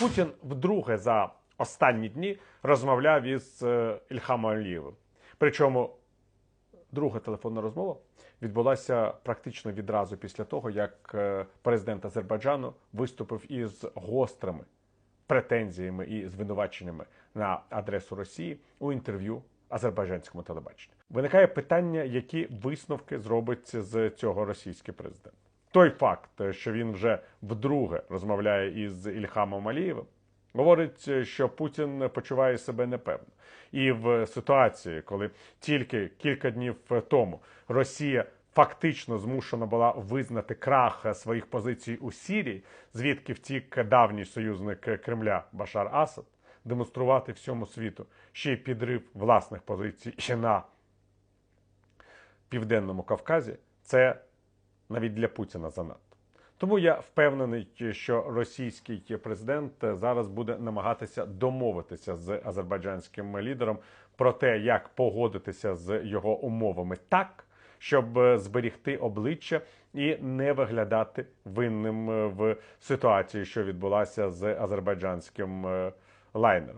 Путін вдруге за останні дні розмовляв із е, Ільхамом Алієвим. Причому друга телефонна розмова відбулася практично відразу після того, як е, президент Азербайджану виступив із гострими претензіями і звинуваченнями на адресу Росії у інтерв'ю азербайджанському телебаченню. Виникає питання, які висновки зробить з цього російський президент. Той факт, що він вже вдруге розмовляє із Ільхамом Алієвим, говорить, що Путін почуває себе непевно. І в ситуації, коли тільки кілька днів тому Росія фактично змушена була визнати крах своїх позицій у Сірії, звідки втік давній союзник Кремля Башар Асад, демонструвати всьому світу ще й підрив власних позицій ще на південному Кавказі, це навіть для Путіна занадто. Тому я впевнений, що російський президент зараз буде намагатися домовитися з азербайджанським лідером про те, як погодитися з його умовами так, щоб зберігти обличчя і не виглядати винним в ситуації, що відбулася з азербайджанським е, лайнером.